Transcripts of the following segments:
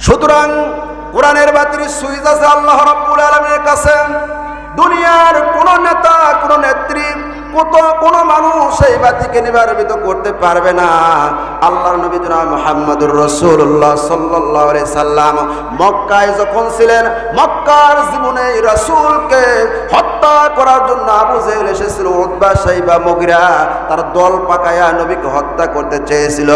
সুতরাং কোরআনের বাতির সুইজ আছে আল্লাহ রব্বুল আলমের কাছে। দুনিয়ার কোন নেতা কোন নেত্রী তার দল নবীকে হত্যা করতে চেয়েছিল।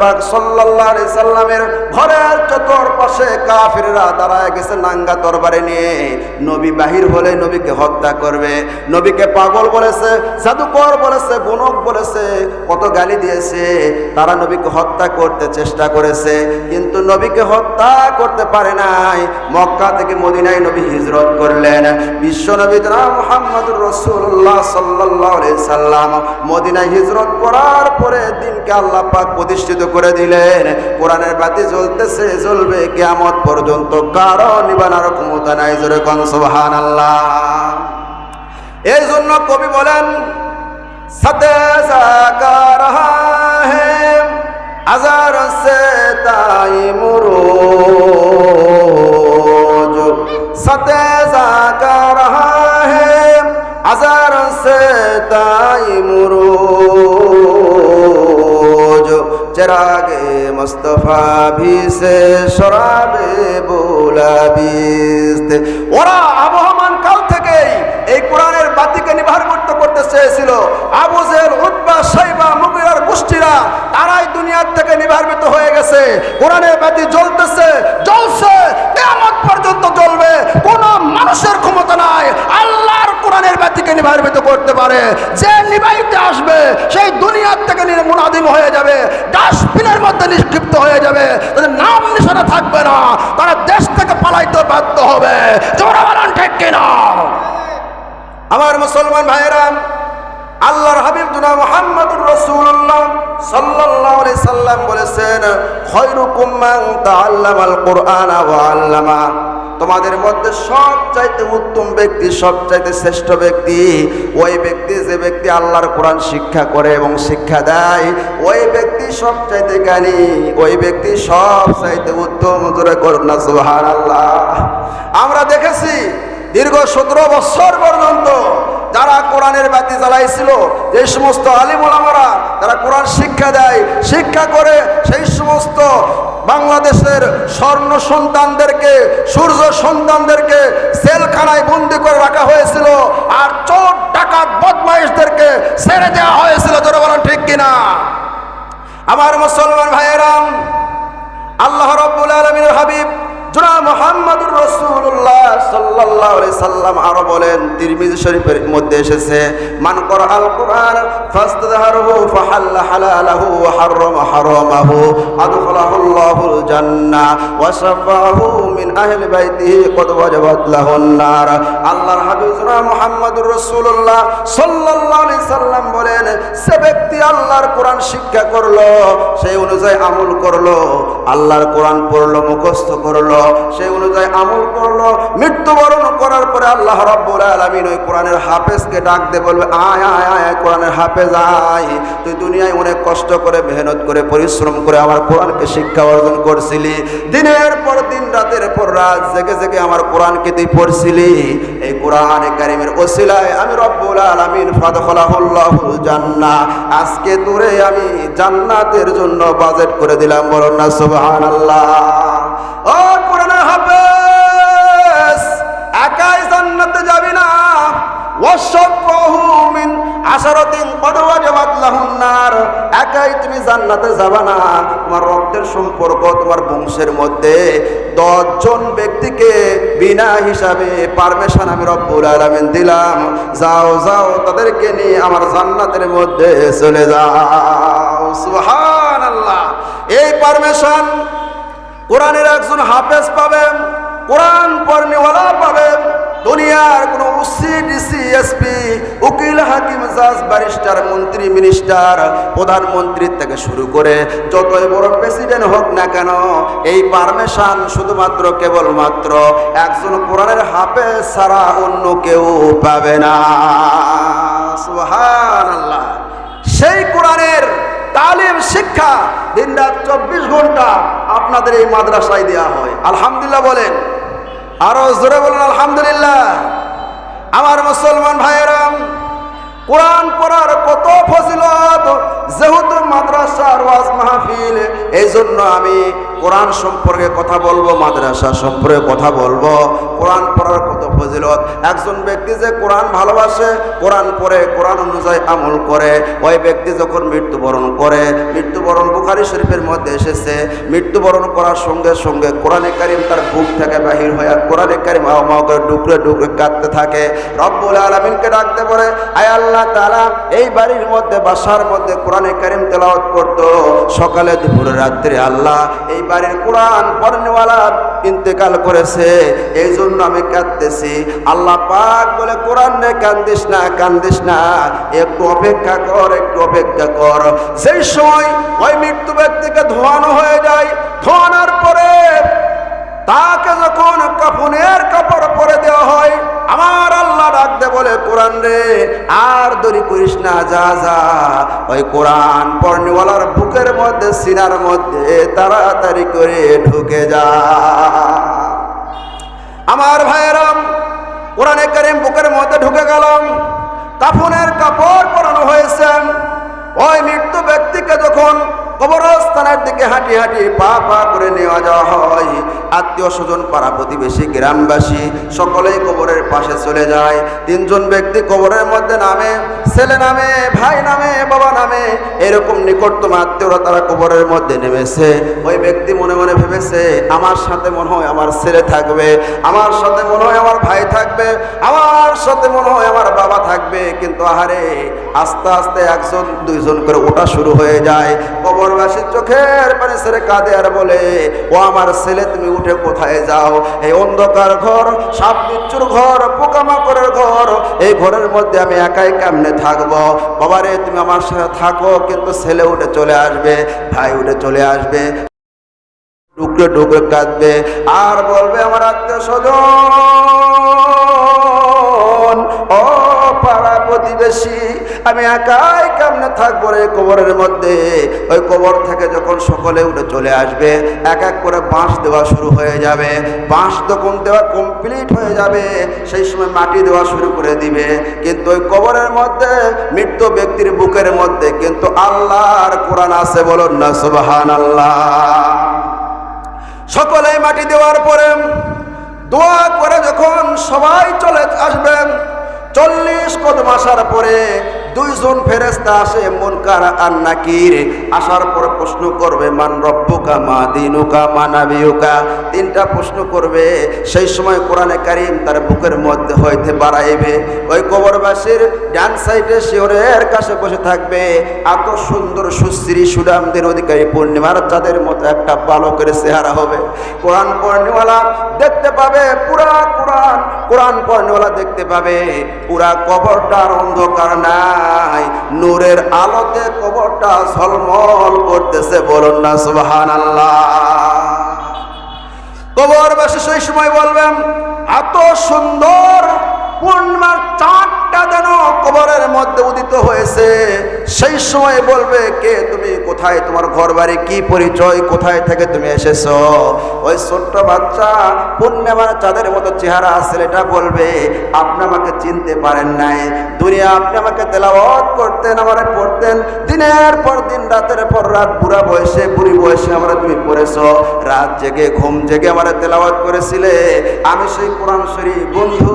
পাক সাল্লামের ঘরের চতুর্পাশে কাফিররা দাঁড়ায় গেছে নাঙ্গা তরবারি নিয়ে। নবী বাহির হলে নবীকে হত্যা করবে। নবীকে পাগল বলেছে, জাদুকর বলেছে, গণক বলেছে, কত গালি দিয়েছে। তারা নবীকে হত্যা করতে চেষ্টা করেছে, কিন্তু নবীকে হত্যা করতে পারে নাই। মক্কা থেকে মদিনায় নবী হিজরত করলেন। বিশ্ব নবী জনাব মুহাম্মদুর রাসূলুল্লাহ সাল্লাল্লাহু সাল্লাম মদিনায় হিজরত করার পরে দিনকে আল্লাহ পাক প্রতিষ্ঠিত করে দিলেন। কোরআনের বাতি জ্বলতেছে, জ্বলবে কিয়ামত পর্যন্ত, কারও নিবানোর ক্ষমতা নাই, জোরে কোন সুবহানাল্লাহ। এই জন্য কবি বলেন সতে সাকার হাজার সে তাই মুরোজ। সতে সাকার হাজার সে তাই মুরোজ। চেরাগে মুস্তফা ভি সে শরাবে বোলাবিস্তে ওরা আবহমান গেছে কোরআনের বাতি জ্বলতেছে, জ্বলছে কেমন পর্যন্ত জ্বলবে, কোন মানুষের ক্ষমতা নাই, আল্লাহর কোরআনের বাতিকে নিভার্বিত করতে পারে। যে নিবাইতে আসবে, সেই দুনিয়ার থেকে মুনাদিম হয়ে যাবে, ডাস্টবিনের মধ্যে নিক্ষিপ্ত হয়ে যাবে, তাদের নাম নিশানা থাকবে না, তারা দেশ থেকে পালাইতে বাধ্য হবে। জোরা বানান ঠিক কিনা? আমার মুসলমান ভাইয়েরাম আল্লাহর হাবিব জুনা মুহাম্মদুর তোমাদের মধ্যে সবচাইতে উত্তম ব্যক্তি, সবচাইতে শ্রেষ্ঠ ব্যক্তি, ওই ব্যক্তি যে ব্যক্তি আল্লাহর কোরআন শিক্ষা করে এবং শিক্ষা দেয়, ওই ব্যক্তি সবচাইতে জ্ঞানী, ওই ব্যক্তি সবচাইতে উত্তম জোরে করুন না, সুবহানাল্লাহ। আমরা দেখেছি দীর্ঘ সতেরো বছর পর্যন্ত যারা কোরআনের বাতি জ্বালাইছিল, যে সমস্ত আলিমুলামারা যারা কোরআন শিক্ষা দেয়। শিক্ষা করে সেই সমস্ত বাংলাদেশের স্বর্ণ সন্তানদেরকে, সূর্য সন্তানদেরকে সেলখানায় বন্দি করে রাখা হয়েছিল আর চোর, ডাকাত, বদমাইশদেরকে ছেড়ে দেওয়া হয়েছিল। তোরা বলেন ঠিক কিনা? আমার মুসলমান ভাইয়েরাম, আল্লাহ রব্বুল আলমিনের হাবিব রসুল্লাহ সাল্লাম বলেন, সে ব্যক্তি আল্লাহর কোরআন শিক্ষা করল, সেই অনুযায়ী আমল করল, আল্লাহর কোরআন পড়ল, মুখস্থ করল সেই অনুযায়ী আমল করল। মৃত্যুবরণ করার পরে আল্লাহ রাব্বুল আলামিন ওই কোরআনের হাফেজকে ডাক দে বলবে, আয় আয় আয় কোরআনের হাফেজ, আয়। তুই দুনিয়ায় অনেক কষ্ট করে, মেহনত করে, পরিশ্রম করে আমার কোরআনকে শিক্ষা অর্জন করছিলি। দিনের পর দিন, রাতের পর রাত, জেগে জেগে আমার কোরআনকে তুই পড়ছিলি। এই কোরআন কারিমের ওসিলায় আমি রব্বুল আলামিন ফাদখালাহুল্লাহুল জান্নাহ। আজকে তোরে আমি জান্নাতের জন্য বাজেট করে দিলাম, বলুন না ও কোরআনের একাই যাবি না। একাই তুমি রক্তের সম্পর্ক তোমার বংশের মধ্যে দশজন ব্যক্তিকে বিনা হিসাবে পারমিশন আমি দিলাম। যাও যাও, তাদেরকে নিয়ে আমার জান্নাতের মধ্যে চলে যাও। এই পারমিশন কোরআনের একজন হাফেজ পাবেন, কোরআন পড়নেওয়ালা পাবেন, দুনিয়ার কোন ওসি ডিসি এসপি উকিল, হাকিম, জাজ, ব্যারিস্টার, মন্ত্রী, মিনিস্টার প্রধানমন্ত্রীর থেকে শুরু করে যতই বড় প্রেসিডেন্ট হোক না কেন, এই পারমিশন শুধুমাত্র কেবলমাত্র একজন কোরআনের হাফেজ ছাড়া অন্য কেউ পাবে না। সুবহানাল্লাহ। সেই কোরআনের তালিম শিক্ষা দিন রাত চব্বিশ ঘণ্টা আপনাদের এই মাদ্রাসায় দেওয়া হয়। আলহামদুলিল্লাহ বলেন। আরও জোরে বলেন, আলহামদুলিল্লাহ। আমার মুসলমান ভাইয়েরাম কোরআন পড়ার কত ফজিলত যেহেতু মাদ্রাসার ওয়াজ মাহফিল এই জন্য আমি কোরআন সম্পর্কে কথা বলব, মাদ্রাসা সম্পর্কে কথা বলব। কোরআন পড়ার কত ফজিলত? একজন ব্যক্তি যে কোরআন ভালোবাসে, কোরআন পড়ে, কোরআন অনুযায়ী আমল করে, ওই ব্যক্তি যখন মৃত্যুবরণ করে, মৃত্যুবরণ বুখারি শরীফের মধ্যে এসেছে, মৃত্যুবরণ করার সঙ্গে সঙ্গে কোরআনে কারিম তার বুক থেকে বাহির হয়ে কোরআনে কারিম মাও করে ডুকরে ডুকরে কাঁদতে থাকে। রব্বুল আলমিনকে ডাকতে পারে আয় আল্লাহ তাআলা, এই বাড়ির মধ্যে, বাসার মধ্যে কোরআনে কারিম তেলাওয়াত করতো। সকালে, দুপুরে, রাত্রে আল্লাহ এই বাড়ির কোরআন পড়নেওয়ালা ইন্তেকাল করেছে। এই জন্য আমি কাঁদতেছি। আল্লাহ পাক বলে, কোরআন নে কান্দিস না কান্দিস না। একটু অপেক্ষা কর, একটু অপেক্ষা কর। সেই সময় ওই মৃত্যু ব্যক্তিকে ধোয়ানো হয়ে যায়, ধোয়ানোর পরে তাকে যখন কাফনের কাপড় পরে দেওয়া হয় আমার আল্লাহ ডাকতে বলে, কোরআন রে, আর দড়ি করিস না, যা যা। ওই কোরআন পর্ণিওয়ালার বুকের মধ্যে, সিনার মধ্যে তাড়াতাড়ি করে ঢুকে যা। আমার ভাইয়েরাম, কোরআনে কারিম বুকের মধ্যে ঢুকে গেলাম। কাফনের কাপড় পরানো হয়েছে। ওই মৃত্যু ব্যক্তিকে যখন কবরস্থানের দিকে হাঁটি হাঁটি পা পা করে নেওয়া যাওয়া হয় আত্মীয় স্বজন, পাড়া প্রতিবেশী, গ্রামবাসী, সকলেই কবরের পাশে চলে যায়। তিনজন ব্যক্তি কবরের মধ্যে নামে, ছেলে নামে, ভাই নামে, বাবা নামে, এরকম নিকটতম আত্মীয়রা তারা কবরের মধ্যে নেমেছে। ওই ব্যক্তি মনে মনে ভেবেছে, আমার সাথে মনে হয় আমার ছেলে থাকবে, আমার সাথে মনে হয় আমার ভাই থাকবে, আমার সাথে মনে হয় আমার বাবা থাকবে। কিন্তু আহারে, আস্তে আস্তে একজন, দুইজন করে ওটা শুরু হয়ে যায়। কবরবাসীর চোখের পানি ছেড়ে কাঁদে আর বলে, ও আমার ছেলে, তুমি উঠে কোথায় যাও? এই অন্ধকার ঘর সাপ বিচ্ছুর ঘর, পোকামাকড়ের ঘর, এই ঘরের মধ্যে আমি একাই কেমনে থাকব? বাবারে, তুমি আমার সাথে থাকো, কিন্তু ছেলে উঠে চলে আসবে, ভাই উঠে চলে আসবে টুকরে টুকরে কাঁদবে, আর বলবে আমার আত্মীয় স্বজন, ও প্রতিবেশী আমি একাই কেমনে থাকব রে কবরের মধ্যে? ওই কবর থেকে যখন সকলে উঠে চলে আসবে, এক এক করে বাঁশ দেওয়া শুরু হয়ে যাবে। বাঁশ যখন দেওয়া কমপ্লিট হয়ে যাবে, সেই সময় মাটি দেওয়া শুরু করে দিবে। কিন্তু ওই কবরের মধ্যে মৃত্যু ব্যক্তির বুকের মধ্যে কিন্তু আল্লাহর কোরআন আছে বলুন না সুবাহান আল্লাহ সকলে মাটি দেওয়ার পরে দোয়া করে যখন সবাই চলে আসবেন চল্লিশ কদম আসার পরে দুইজন ফেরেস্তা আসে মুনকার আর নাকির আসার পরে প্রশ্ন করবে, মান রব্বুকা, মা দিনুকা, মা নাবিউকা তিনটা প্রশ্ন করবে, সেই সময় কোরআনে কারিম তার বুকের মধ্যে হইতে বাড়াইবে। ওই কবরবাসীর ডান সাইডে শিওরের কাছে বসে থাকবে। এত সুন্দর সুশ্রী সুদামদের অধিকারী পূর্ণিমার চাঁদের মতো একটা বালকের চেহারা হবে। কোরআন পূর্ণিমালা দেখতে পাবে, পুরা কোরআন কোরআন পূর্ণিমালা দেখতে পাবে। পুরা কবরটার অন্ধকার নাই। নূরের আলোতে কবরটা ঝলমল করতেছে, বলুন না সুবহান কবরবাসী সেই সময় বলবেন, এত সুন্দর পূর্ণিমার চাঁদটা যেন কবরের মধ্যে উদিত হয়েছে, সেই সময় বলবে, কে তুমি? কোথায়? তোমার ঘর বাড়ি কি পরিচয়? কোথায় থেকে তুমি এসেছ? ওই ছোট্ট বাচ্চা পূর্ণিমার চাঁদের মতো চেহারা ছেলেটা বলবে, আপনি আমাকে চিনতে পারেন নাই। দুনিয়া, আপনি আমাকে তেলাওয়াত করতেন, আমার পড়তেন। দিনের পর দিন, রাতের পর রাত, বুড়া বয়সে, বুড়ি বয়সে আমরা তুমি পড়েছো। রাত জেগে, ঘুম জেগে আমার তেলাওয়াত করেছিলে। আমি সেই কোরআন শরীফ, বন্ধু।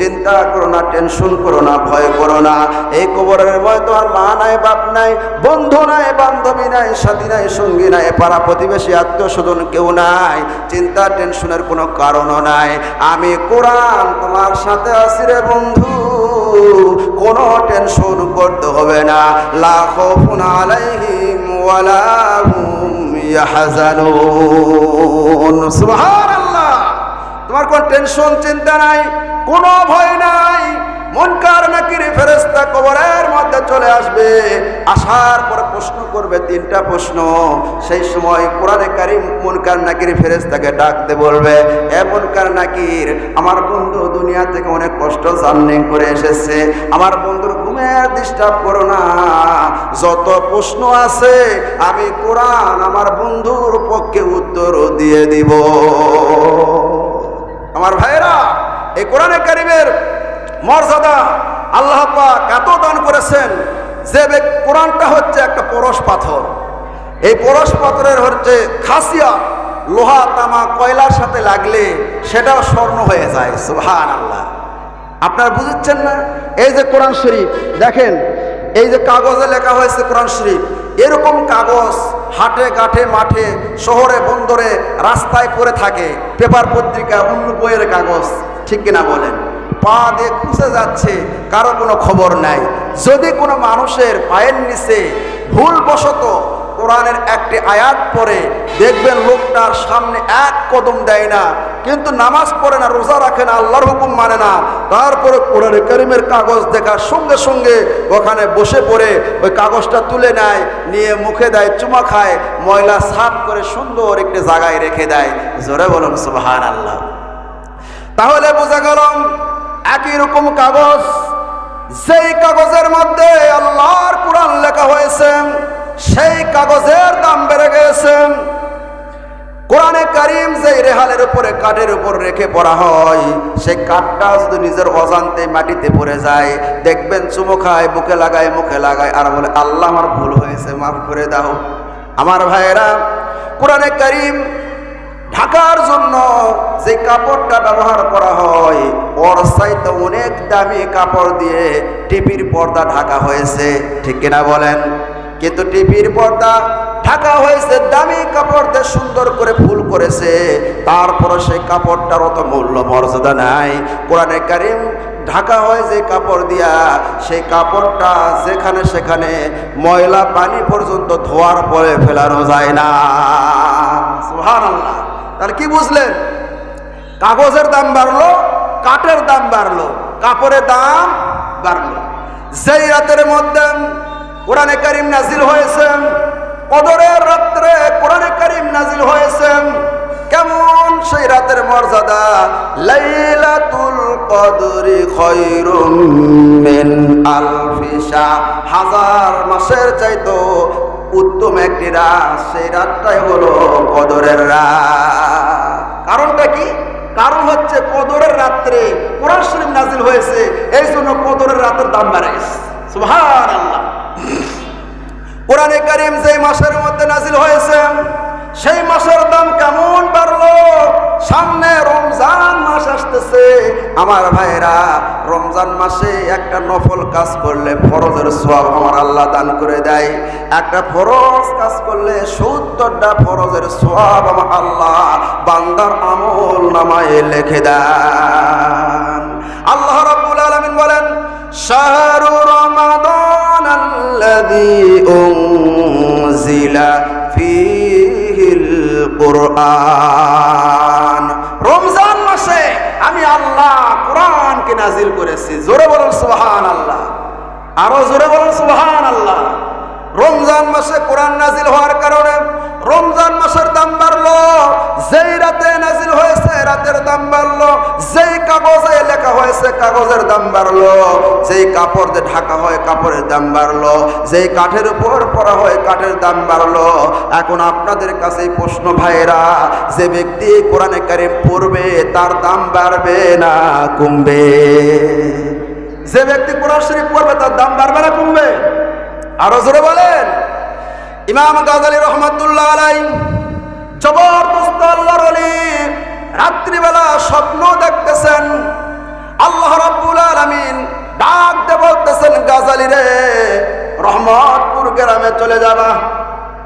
চিন্তা করো না, টেনশন করো না, ভয় করো না। এই কবরের ভয় তো আর মা নাই, বাপ নাই, বন্ধু নাই, বান্ধবী নাই, সাথী নাই, সঙ্গী নাই, পাড়া প্রতিবেশী, আত্মীয় স্বজন কেউ নাই, চিন্তা, টেনশনের কোনো কারণও নাই। আমি কোরআন তোমার সাথে আছি রে বন্ধু, কোনো টেনশন করতে হবে না। লাখো ফোন আলাইহিম ওয়ালা হুম ইয়াহজানুন। সুবহানাল্লাহ। তোমার কোন টেনশন চিন্তা নাই, কোনো ভয় নাই। মুনকার মধ্যে চলে আসবে। আসার পর প্রশ্ন করবে, তিনটা প্রশ্ন। সেই সময় মুনকার নাকির ফেরেস্তাকে ডাকতে বলবে আমার বন্ধু দুনিয়া থেকে অনেক কষ্ট জার্নি করে এসেছে। আমার বন্ধুর ঘুমের ডিস্টার্ব করো না। যত প্রশ্ন আছে, আমি কোরআন আমার বন্ধুর পক্ষে উত্তর দিয়ে দিব। আমার ভাইরা এই কোরআনে কারিমের মর্যাদা আল্লাহ পাক এত দান করেছেন যে কোরআনটা হচ্ছে একটা পরশ পাথর। এই পরশ পাথরের হচ্ছে খাসিয়া লোহা, তামা, কয়লার সাথে লাগলে সেটাও স্বর্ণ হয়ে যায় সুহান আল্লাহ আপনারা বুঝছেন না? এই যে কোরআন শরীফ, দেখেন, এই যে কাগজে লেখা হয়েছে কোরআন শরীফ, এরকম কাগজ হাটে, ঘাটে, মাঠে, শহরে, বন্দরে, রাস্তায় পড়ে থাকে। পেপার পত্রিকা, অন্য বইয়ের কাগজ, ঠিক কিনা বলেন? পা দিয়ে খুঁজে যাচ্ছে, কারও কোনো খবর নাই। যদি কোনো মানুষের পায়ের নিচে ভুলবশত কোরআনের একটি আয়াত পরে দেখবেন লোকটার সামনে এক কদম দেয় না, কিন্তু নামাজ পড়ে না, রোজা রাখে না, আল্লাহর হুকুম মানে না। তারপরে কোরআনে করিমের কাগজ দেখার সঙ্গে সঙ্গে ওখানে বসে পড়ে, ওই কাগজটা তুলে নেয়, নিয়ে মুখে দেয়, চুমা খায়, ময়লা সাফ করে সুন্দর একটি জায়গায় রেখে দেয়। জোরে বলুন সুবাহান আল্লাহ তাহলে বোঝা গেল, একই রকম কাগজ, যেই কাগজের মধ্যে আল্লাহর কোরআন লেখা হয়েছে সেই কাগজের দাম বেড়ে গেছে। কোরআনে কারিম যে রেহালের উপরে, কাঠের উপর রেখে পড়া হয়, সেই কাঠটা যদি নিজের অজান্তে মাটিতে পড়ে যায়, দেখবেন চুমো খায়, বুকে লাগায়, মুখে লাগায়, আর বলে, আল্লাহ, আমার ভুল হয়েছে, মাফ করে দাও। আমার ভাইয়েরা, কোরআনে কারিম ঢাকার জন্য যে কাপড়টা ব্যবহার করা হয়, ওর চাইতে অনেক দামি কাপড় দিয়ে টিভির পর্দা ঢাকা হয়েছে। ঠিক কিনা বলেন? কিন্তু টিভির পর্দা ঢাকা হয়েছে দামি কাপড় দিয়ে সুন্দর করে ফুল করেছে। তারপরে সেই কাপড়টার অত মূল্য মর্যাদা নাই। কোরআনে কারিম ঢাকা হয় যে কাপড় দিয়া, সেই কাপড়টা যেখানে সেখানে ময়লা পানি পর্যন্ত ধোয়ার পরে ফেলানো যায় না। সুবহানাল্লাহ। তাহলে কি বুঝলেন? কাগজের দাম বাড়লো, কাঠের দাম বাড়লো, কাপড়ের দাম বাড়লো। যেই রাতের মধ্যে কোরআনে কারিম নাজিল হয়েছেন, কদরের রাত্রে কোরআনে কারিম নাজিল হয়েছেন। কেমন সেই রাতের মর্যাদা? লাইলাতুল কদরি খৈরুম মিন আলফিসা হাজার মাসের চাইতো উত্তম একটি রাত, সেই রাতটাই হলো কদরের রাত। কারণটা কি? কারণ হচ্ছে কদরের রাত্রে কোরআন শরীফ নাজিল হয়েছে এই জন্য কদরের রাতের দাম বেড়ে গেছে। সুবহানাল্লাহ। কোরআনে করিম যে মাসের মধ্যে নাজিল হয়েছে, সেই মাসের দাম কেমন বাড়লো? সামনে রমজান মাস আসতেছে। আমার ভাইরা রমজান মাসে একটা নফল কাজ করলে ফরজের সব আমার আল্লাহ দান করে দেয়। একটা ফরজ কাজ করলে সত্তরটা ফরজের সব আমার আল্লাহ বান্দার আমল নামায় লেখে দেন। আল্লাহ রবুল আলমিন বলেন, শাহরু أنزل فيه القرآن রমজান মাসে আমি আল্লাহ কোরআনকে নাজিল করেছি জোরে বলুন সুবহান আল্লাহ আরো জোরে বলুন সুবহান আল্লাহ রমজান মাসে কোরআন নাজিল হওয়ার কারণে রমজান মাসের দাম বাড়লো, যেই রাতে নাজিল হয়েছে রাতের দাম বাড়লো, যেই কাগজে লেখা হয়েছে কাগজের দাম বাড়লো, যেই কাপড় দিয়ে ঢাকা হয় কাপড়ের দাম বাড়লো, যেই কাঠের উপর পরা হয় কাঠের দাম বাড়লো। এখন আপনাদের কাছে প্রশ্ন ভাইরা যে ব্যক্তি কোরআনে কারিম পড়বে, তার দাম বাড়বে না কমবে? যে ব্যক্তি কোরআন শরীফ পড়বে, তার দাম বাড়বে না কমবে? আরও জোরে বলেন। ইমাম গাজালি রহমতুল্লাহ আলাই জবরদস্ত আল্লাহর অলি রাত্রিবেলা স্বপ্ন দেখতেছেন। আল্লাহ রাব্বুল আলামিন ডাক দে বলতেছেন, গাজালি রে, রহমতপুর গ্রামে চলে যাবা।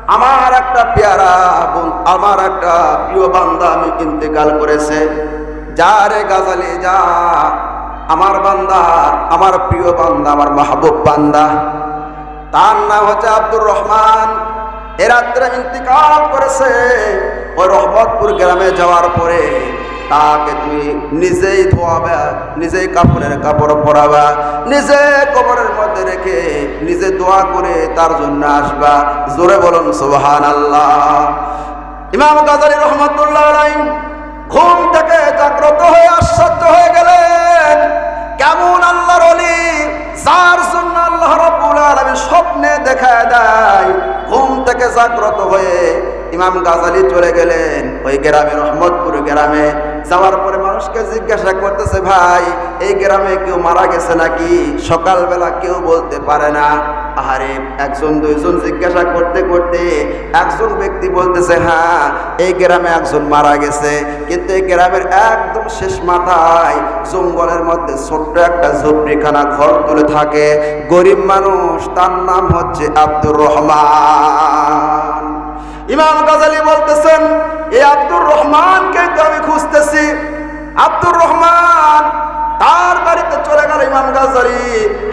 আমার একটা পেয়ারা বোন- আমার একটা প্রিয় বান্দা আমি ইন্তেকাল করেছে। যা রে গাজালি, যা। আমার বান্দা, আমার প্রিয় বান্দা, আমার মাহবুব বান্দা। তার নাম হচ্ছে আব্দুর রহমান। এ রাত্রে ইন্তিকাল করেছে। ওই রহমতপুর গ্রামে যাওয়ার পরে তাকে তুমি নিজেই ধোয়াবে, নিজেই কাপড়ের কাপড় পরাবা, নিজে কবরের মধ্যে রেখে নিজে দোয়া করে তার জন্য আসবা। জোরে বলুন সুবহান আল্লাহ ইমাম গাজালি রহমতুল্লাহ ঘুম থেকে জাগ্রত হয়ে আশ্চর্য হয়ে গেলেন। কেমন আল্লাহর যার জন্য আল্লাহ রাব্বুল আলমী স্বপ্নে দেখা দেয়, ঘুম থেকে জাগ্রত হয়ে ইমাম গাজালি চলে গেলেন। ওই গ্রামে, রহমতপুর গ্রামে যাওয়ার পরে মানুষকে জিজ্ঞাসা করতেছে, ভাই, এই গ্রামে কেউ মারা গেছে নাকি? সকালবেলা কেউ বলতে পারে না। আহারে, একজন, দুইজন জিজ্ঞাসা করতে করতে একজন ব্যক্তি বলতেছে হ্যাঁ এই গ্রামে একজন মারা গেছে। কিন্তু এই গ্রামের একদম শেষ মাথায় জঙ্গলের মধ্যে ছোট্ট একটা ঝুপড়িখানা ঘর তুলে থাকে। গরিব মানুষ, তার নাম হচ্ছে আব্দুর রহমান। ইমাম গাজালি বলতেছেন, এই আব্দুর রহমানকে তো আমি খুঁজতেছি। আব্দুর রহমান তার বাড়িতে চলে গেল ইমাম গাজালি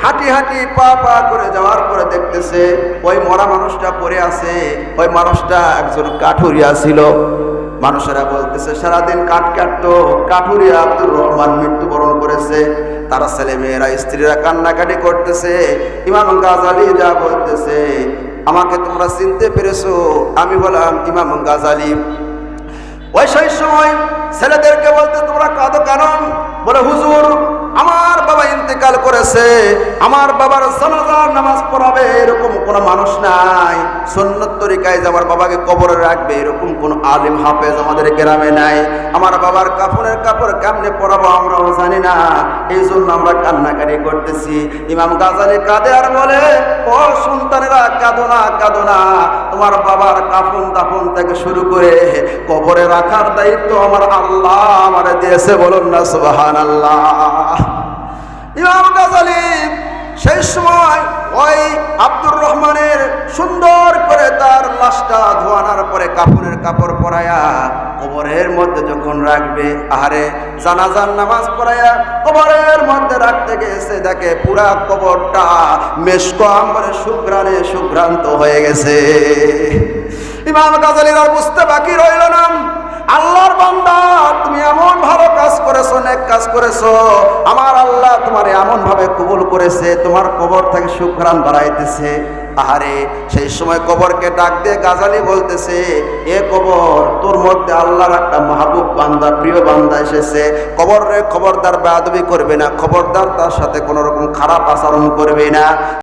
হাঁটি হাঁটি পা পা করে যাওয়ার পরে দেখতেছে ওই মরা মানুষটা পড়ে আছে। ওই মানুষটা একজন কাঠুরিয়া ছিল। মানুষেরা বলতেছে, সারাদিন কাঠ কাটতো। কাঠুরিয়া আব্দুর রহমান মৃত্যুবরণ করেছে। তারা ছেলে মেয়েরা, স্ত্রীরা কান্নাকাটি করতেছে। ইমাম গাজালি যা বলতেছে, আমাকে তোমরা চিনতে পেরেছ। আমি বললাম ইমাম গাজালি। ওই সময় ছেলেদেরকে বলতে, তোমরা কাঁদো কেন? বলে, হুজুর, আমার বাবা ইন্তেকাল করেছে। আমার বাবার জানাজার নামাজ পড়াবে এরকম কোনো মানুষ নাই। সন্ন্যত তরিকায় আমার বাবাকে কবরে রাখবে এরকম কোন আলিম হাফেজ আমাদের গ্রামে নাই। আমার বাবার কাপড়ের কাপড় কেমনে পরাবো আমরাও জানি না। এই জন্য আমরা কান্নাকারি করতেছি। ইমাম গাজালি কাঁদে আর বলে, ও সন্তানেরা, কাঁদো না কাঁদো না। তোমার বাবার কাফন দাফন থেকে শুরু করে কবরে রাখার দায়িত্ব আমার আল্লাহ আমার দিয়েছে, বলুন না সুবাহান আল্লাহ ইমাম গাজালি সেই সময় ওই আব্দুর রহমানের সুন্দর করে তার লাশটা ধোয়ানোর পরে কাপড়ের কাপড় পরায়া কবরের মধ্যে যখন রাখবে, আহারে জানাজান নামাজ পড়ায়া কবরের মধ্যে রাখতে গেছে, দেখে পুরা কবরটা মেশক আমরে সুগ্রানে সুগ্রান্ত হয়ে গেছে। ইমাম গাজালির আর বুঝতে বাকি রইল না। আল্লাহর বান্দা, তুমি এমন ভালো কাজ করেছ অনেক কাজ করেছ। আমার আল্লাহ তোমার এমন ভাবে কবুল করেছে, তোমার কবর থেকে সুঘ্রাণ বাড়াইতেছে। আহারে, সেই সময় কবরকে ডাক দিয়ে গাজালি বলতেছে, এ কবর, তোর মধ্যে আল্লাহর একটা মাহবুব বান্দা, প্রিয় বান্দা এসেছে। কবর রে খবরদার বেয়াদবি করবে না, খবরদার তার সাথে কোনো রকম খারাপ আচরণ করবে না।